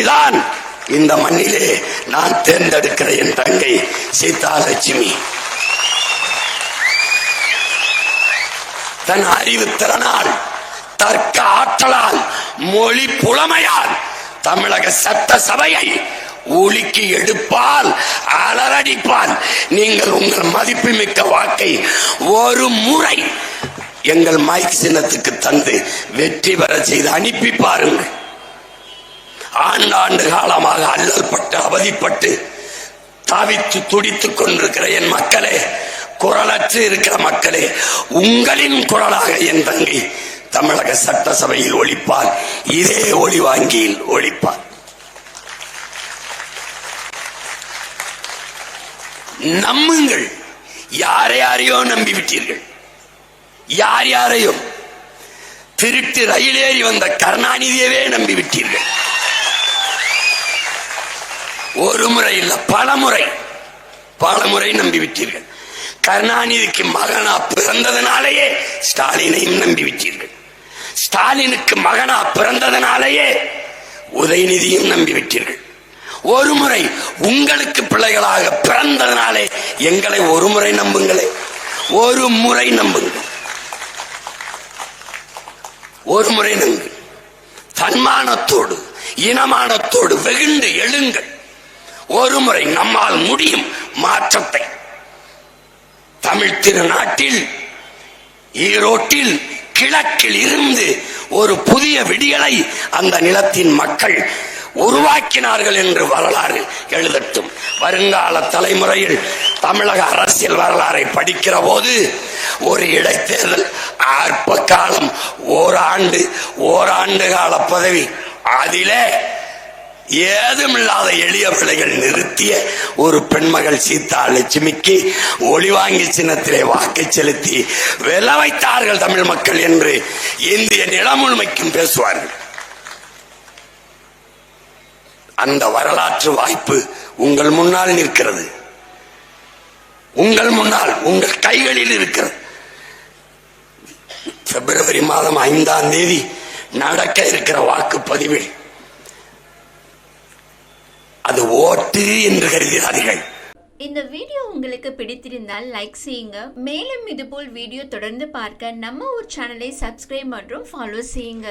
ஒருத்திதான் இந்த மண்ணிலே நான் தேர்ந்தெடுக்கிற என் தங்கை சீதாலட்சுமி. தன் அறிவு திறனால் தர்க்க ஆற்றலால் மொழி புலமையால் தமிழக சட்ட சபையை ஒலிக்கு எடுப்பால் அலறடிப்பால் நீங்கள் உங்கள் மதிப்புமிக்க வாக்கை ஒரு முறை எங்கள் மைக் சின்னத்துக்கு தந்து வெற்றி பெற செய்து அனுப்பி பாருங்கள். ஆண்டாண்டு காலமாக அல்லல்பட்டு அவதிப்பட்டு தாவித்து துடித்துக் கொண்டிருக்கிற என் மக்களே குரலற்று இருக்கிற மக்களே உங்களின் குரலாக என் தங்கி தமிழக சட்டசபையில் ஒழிப்பால் இதே ஒளி வாங்கியில் ஒழிப்பார் நம்முங்கள் யாரை யாரையோ நம்பிவிட்டீர்கள். யார் யாரையும் திருட்டு ரயிலேறி வந்த கருணாநிதியவே நம்பிவிட்டீர்கள். ஒரு முறை இல்ல பல முறை. பல முறை நம்பிவிட்டீர்கள் கருணாநிதிக்கு மகனா பிறந்ததனாலேயே ஸ்டாலினையும் நம்பிவிட்டீர்கள் ஸ்டாலினுக்கு மகனா பிறந்ததனாலேயே உதயநிதியும் நம்பிவிட்டீர்கள் ஒரு முறை உங்களுக்கு பிள்ளைகளாக பிறந்ததனாலே எங்களை ஒரு முறை நம்புங்களே. ஒரு முறை நம்புங்கள். ஒரு முறை நம்புங்கள். தன்மானத்தோடு இனமானத்தோடு வெகுண்டு எழுங்கள். ஒரு முறை நம்மால் முடியும் மாற்றத்தை. தமிழ் திருநாட்டில் ஈரோட்டில் கிழக்கில் இருந்து ஒரு புதிய விடியலை அந்த நிலத்தின் மக்கள் உருவாக்கினார்கள் என்று வரலாறு எழுதட்டும். வருங்கால தலைமுறையில் தமிழக அரசியல் வரலாறை படிக்கிற போது ஒரு இடைத்தேர்தல் ஆர்ப்ப காலம் ஓராண்டு ஓராண்டு கால பதவி. அதிலே ஏதுமில்லாத எளிய பிள்ளைகள் நிறுத்திய ஒரு பெண்மகள் சீதா லட்சுமிக்கு ஒளிவாங்கி சின்னத்திலே வாக்கு செலுத்தி வெல வைத்தார்கள் தமிழ் மக்கள் என்று இந்திய நிலமுழுமைக்கும் பேசுவார்கள். அந்த வரலாற்று வாய்ப்பு உங்கள் முன்னால் நிற்கிறது. உங்கள் முன்னால் உங்கள் கைகளில் இருக்கிறது. பிப்ரவரி மாதம் ஐந்தாம் தேதி நடக்க இருக்கிற வாக்குப்பதிவில் அது என்று கருதுகிறார்கள். இந்த வீடியோ உங்களுக்கு பிடித்திருந்தால் லைக் செய்யுங்க. மேலும் இதுபோல் வீடியோ தொடர்ந்து பார்க்க நம்ம ஒரு சேனலை சப்ஸ்கிரைப் மற்றும் ஃபாலோ செய்யுங்க.